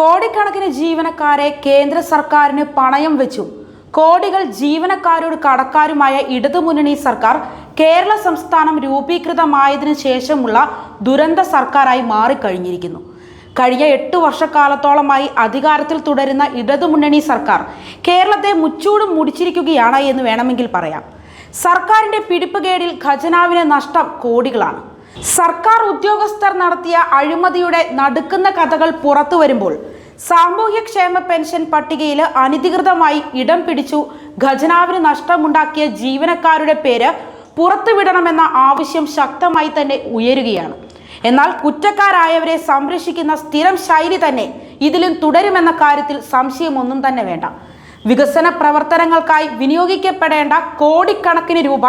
കോടിക്കണക്കിന് ജീവനക്കാരെ കേന്ദ്ര സർക്കാരിന് പണയം വെച്ചു. കോടികൾ ജീവനക്കാരോട് കടക്കാരുമായ ഇടതുമുന്നണി സർക്കാർ കേരള സംസ്ഥാനം രൂപീകൃതമായതിനു ശേഷമുള്ള ദുരന്ത സർക്കാരായി മാറിക്കഴിഞ്ഞിരിക്കുന്നു. കഴിഞ്ഞ എട്ട് വർഷക്കാലത്തോളമായി അധികാരത്തിൽ തുടരുന്ന ഇടതുമുന്നണി സർക്കാർ കേരളത്തെ മുച്ചൂടും മുടിച്ചിരിക്കുകയാണ് എന്ന് വേണമെങ്കിൽ പറയാം. സർക്കാരിന്റെ പിടിപ്പുകേടിൽ ഖജനാവിന് നഷ്ടം കോടികളാണ്. സർക്കാർ ഉദ്യോഗസ്ഥർ നടത്തിയ അഴിമതിയുടെ നടുക്കുന്ന കഥകൾ പുറത്തു വരുമ്പോൾ സാമൂഹ്യക്ഷേമ പെൻഷൻ പട്ടികയിൽ അനധികൃതമായി ഇടം പിടിച്ചു. ഖജനാവിന് നഷ്ടമുണ്ടാക്കിയ ജീവനക്കാരുടെ പേര് പുറത്തുവിടണമെന്ന ആവശ്യം ശക്തമായി തന്നെ ഉയരുകയാണ്. എന്നാൽ കുറ്റക്കാരായവരെ സംരക്ഷിക്കുന്ന സ്ഥിരം ശൈലി തന്നെ ഇതിലും തുടരുമെന്ന കാര്യത്തിൽ സംശയമൊന്നും തന്നെ വേണ്ട. വികസന പ്രവർത്തനങ്ങൾക്കായി വിനിയോഗിക്കപ്പെടേണ്ട കോടിക്കണക്കിന് രൂപ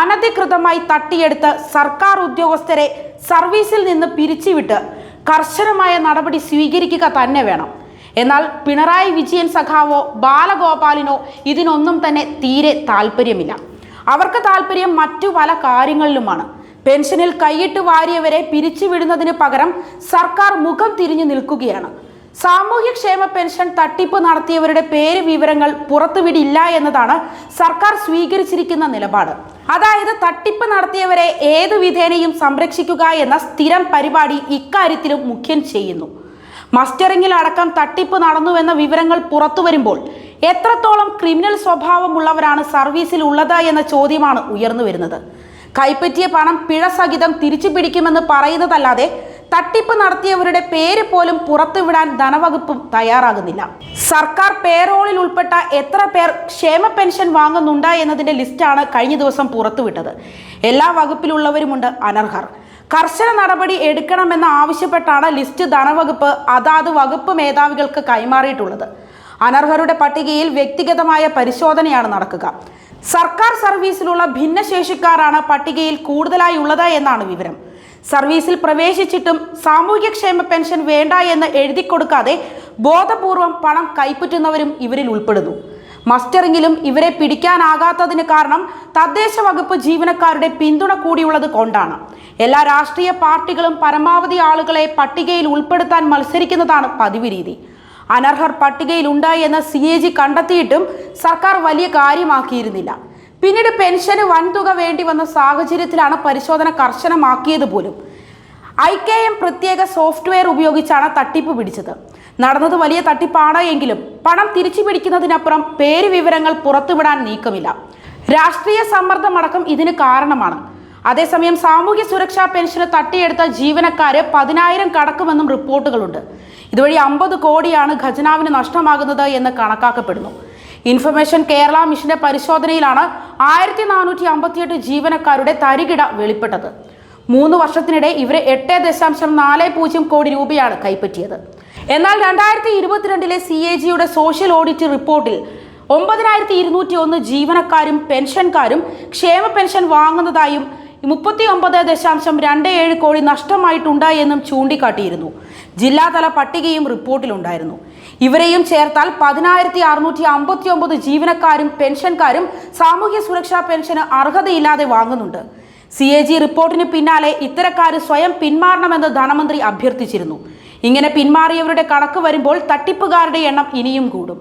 അനധികൃതമായി തട്ടിയെടുത്ത് സർക്കാർ ഉദ്യോഗസ്ഥരെ സർവീസിൽ നിന്ന് പിരിച്ചുവിട്ട് കർശനമായ നടപടി സ്വീകരിക്കുക തന്നെ വേണം. എന്നാൽ പിണറായി വിജയൻ സഖാവോ ബാലഗോപാലിനോ ഇതിനൊന്നും തന്നെ തീരെ താല്പര്യമില്ല. അവർക്ക് താല്പര്യം മറ്റു പല കാര്യങ്ങളിലുമാണ്. പെൻഷനിൽ കൈയിട്ട് വാരിയവരെ പിരിച്ചുവിടുന്നതിന് പകരം സർക്കാർ മുഖം തിരിഞ്ഞു നിൽക്കുകയാണ്. സാമൂഹ്യക്ഷേമ പെൻഷൻ തട്ടിപ്പ് നടത്തിയവരുടെ പേര് വിവരങ്ങൾ പുറത്തുവിടില്ല എന്നതാണ് സർക്കാർ സ്വീകരിച്ചിരിക്കുന്ന നിലപാട്. അതായത് തട്ടിപ്പ് നടത്തിയവരെ ഏതു വിധേനയും സംരക്ഷിക്കുക എന്ന സ്ഥിരം പരിപാടി ഇക്കാര്യത്തിലും മുഖ്യൻ ചെയ്യുന്നു. മസ്റ്ററിംഗിൽ അടക്കം തട്ടിപ്പ് നടന്നുവെന്ന വിവരങ്ങൾ പുറത്തു വരുമ്പോൾ എത്രത്തോളം ക്രിമിനൽ സ്വഭാവമുള്ളവരാണ് സർവീസിൽ ഉള്ളത് എന്ന ചോദ്യമാണ് ഉയർന്നു വരുന്നത്. കൈപ്പറ്റിയ പണം പിഴ സഹിതം തിരിച്ചു പിടിക്കുമെന്ന് പറയുന്നതല്ലാതെ തട്ടിപ്പ് നടത്തിയവരുടെ പേര് പോലും പുറത്തുവിടാൻ ധനവകുപ്പും തയ്യാറാകുന്നില്ല. സർക്കാർ പേറോളിൽ ഉൾപ്പെട്ട എത്ര പേർ ക്ഷേമ പെൻഷൻ വാങ്ങുന്നുണ്ട് എന്നതിന്റെ ലിസ്റ്റാണ് കഴിഞ്ഞ ദിവസം പുറത്തുവിട്ടത്. എല്ലാ വകുപ്പിലുള്ളവരുമുണ്ട് അനർഹർ. കർശന നടപടി എടുക്കണമെന്ന് ആവശ്യപ്പെട്ടാണ് ലിസ്റ്റ് ധനവകുപ്പ് അതാത് വകുപ്പ് മേധാവികൾക്ക് കൈമാറിയിട്ടുള്ളത്. അനർഹരുടെ പട്ടികയിൽ വ്യക്തിഗതമായ പരിശോധനയാണ് നടക്കുക. സർക്കാർ സർവീസിലുള്ള ഭിന്നശേഷിക്കാരാണ് പട്ടികയിൽ കൂടുതലായി ഉള്ളത് എന്നാണ് വിവരം. സർവീസിൽ പ്രവേശിച്ചിട്ടും സാമൂഹ്യക്ഷേമ പെൻഷൻ വേണ്ട എന്ന് എഴുതി കൊടുക്കാതെ ബോധപൂർവം പണം കൈപ്പറ്റുന്നവരും ഇവരിൽ ഉൾപ്പെടുന്നു. മസ്റ്ററിങ്ങിലും ഇവരെ പിടിക്കാനാകാത്തതിന് കാരണം തദ്ദേശ വകുപ്പ് ജീവനക്കാരുടെ പിന്തുണ കൂടിയുള്ളത് കൊണ്ടാണ്. എല്ലാ രാഷ്ട്രീയ പാർട്ടികളും പരമാവധി ആളുകളെ പട്ടികയിൽ ഉൾപ്പെടുത്താൻ മത്സരിക്കുന്നതാണ് പതിവ് രീതി അനർഹർ പട്ടികയിലുണ്ട് എന്ന് സി എ ജി കണ്ടെത്തിയിട്ടും സർക്കാർ വലിയ കാര്യമാക്കിയിരുന്നില്ല. പിന്നീട് പെൻഷന് വൻതുക വേണ്ടി വന്ന സാഹചര്യത്തിലാണ് പരിശോധന കർശനമാക്കിയത് പോലും. ഐ കെ എം പ്രത്യേക സോഫ്റ്റ്വെയർ ഉപയോഗിച്ചാണ് തട്ടിപ്പ് പിടിച്ചത്. നടന്നത് വലിയ തട്ടിപ്പാണ് എങ്കിലും പണം തിരിച്ചു പിടിക്കുന്നതിനപ്പുറം പേര് വിവരങ്ങൾ പുറത്തുവിടാൻ നീക്കമില്ല. രാഷ്ട്രീയ സമ്മർദ്ദമടക്കം ഇതിന് കാരണമാണ്. അതേസമയം സാമൂഹ്യ സുരക്ഷാ പെൻഷന് തട്ടിയെടുത്ത ജീവനക്കാര് പതിനായിരം കടക്കുമെന്നും റിപ്പോർട്ടുകളുണ്ട്. ഇതുവഴി അമ്പത് കോടിയാണ് ഖജനാവിന് നഷ്ടമാകുന്നത് എന്ന് കണക്കാക്കപ്പെടുന്നു. ഇൻഫർമേഷൻ കേരള മിഷന്റെ പരിശോധനയിലാണ് ആയിരത്തി നാനൂറ്റി അമ്പത്തിയെട്ട് ജീവനക്കാരുടെ തരികിട വെളിപ്പെട്ടത്. മൂന്ന് വർഷത്തിനിടെ ഇവരെ എട്ട് ദശാംശം നാല് പൂജ്യം കോടി രൂപയാണ് കൈപ്പറ്റിയത്. എന്നാൽ രണ്ടായിരത്തി ഇരുപത്തിരണ്ടിലെ സി എ ജിയുടെ സോഷ്യൽ ഓഡിറ്റ് റിപ്പോർട്ടിൽ ഒമ്പതിനായിരത്തി ഇരുന്നൂറ്റി ഒന്ന് ജീവനക്കാരും പെൻഷൻകാരും ക്ഷേമ പെൻഷൻ വാങ്ങുന്നതായും മുപ്പത്തി ഒമ്പത് ദശാംശം രണ്ട് ഏഴ് കോടി നഷ്ടമായിട്ടുണ്ട് എന്നും ചൂണ്ടിക്കാട്ടിയിരുന്നു. ജില്ലാതല പട്ടികയും റിപ്പോർട്ടിലുണ്ടായിരുന്നു. ഇവരെയും ചേർത്താൽ പതിനായിരത്തി അറുന്നൂറ്റി അമ്പത്തി ഒമ്പത് ജീവനക്കാരും പെൻഷൻകാരും സാമൂഹ്യ സുരക്ഷാ പെൻഷന് അർഹതയില്ലാതെ വാങ്ങുന്നുണ്ട്. സി എ ജി റിപ്പോർട്ടിന് പിന്നാലെ ഇത്തരക്കാർ സ്വയം പിന്മാറണമെന്ന് ധനമന്ത്രി അഭ്യർത്ഥിച്ചിരുന്നു. ഇങ്ങനെ പിന്മാറിയവരുടെ കണക്ക് വരുമ്പോൾ തട്ടിപ്പുകാരുടെ എണ്ണം ഇനിയും കൂടും.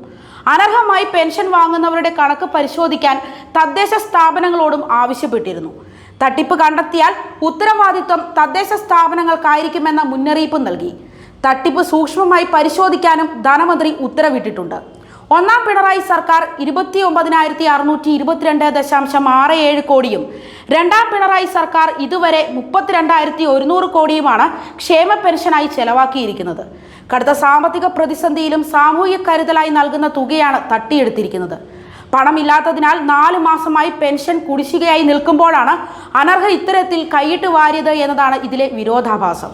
അനർഹമായി പെൻഷൻ വാങ്ങുന്നവരുടെ കണക്ക് പരിശോധിക്കാൻ തദ്ദേശ സ്ഥാപനങ്ങളോടും ആവശ്യപ്പെട്ടിരുന്നു. തട്ടിപ്പ് കണ്ടെത്തിയാൽ ഉത്തരവാദിത്വം തദ്ദേശ സ്ഥാപനങ്ങൾക്കായിരിക്കുമെന്ന മുന്നറിയിപ്പ് നൽകി. തട്ടിപ്പ് സൂക്ഷ്മമായി പരിശോധിക്കാനും ധനമന്ത്രി ഉത്തരവിട്ടിട്ടുണ്ട്. ഒന്നാം പിണറായി സർക്കാർ ഇരുപത്തി ഒമ്പതിനായിരത്തി അറുന്നൂറ്റി ഇരുപത്തിരണ്ട് ദശാംശം ആറ് ഏഴ് കോടിയും രണ്ടാം പിണറായി സർക്കാർ ഇതുവരെ മുപ്പത്തിരണ്ടായിരത്തി ഒരുന്നൂറ് കോടിയുമാണ് ക്ഷേമ പെൻഷനായി ചെലവാക്കിയിരിക്കുന്നത്. കടുത്ത സാമ്പത്തിക പ്രതിസന്ധിയിലും സാമൂഹ്യ കരുതലായി നൽകുന്ന തുകയാണ് തട്ടിയെടുത്തിരിക്കുന്നത്. പണമില്ലാത്തതിനാൽ നാലു മാസമായി പെൻഷൻ കുടിശ്ശികയായി നിൽക്കുമ്പോഴാണ് അനർഹ ഇത്തരത്തിൽ കൈയിട്ട് വാരിയത് എന്നതാണ് ഇതിലെ വിരോധാഭാസം.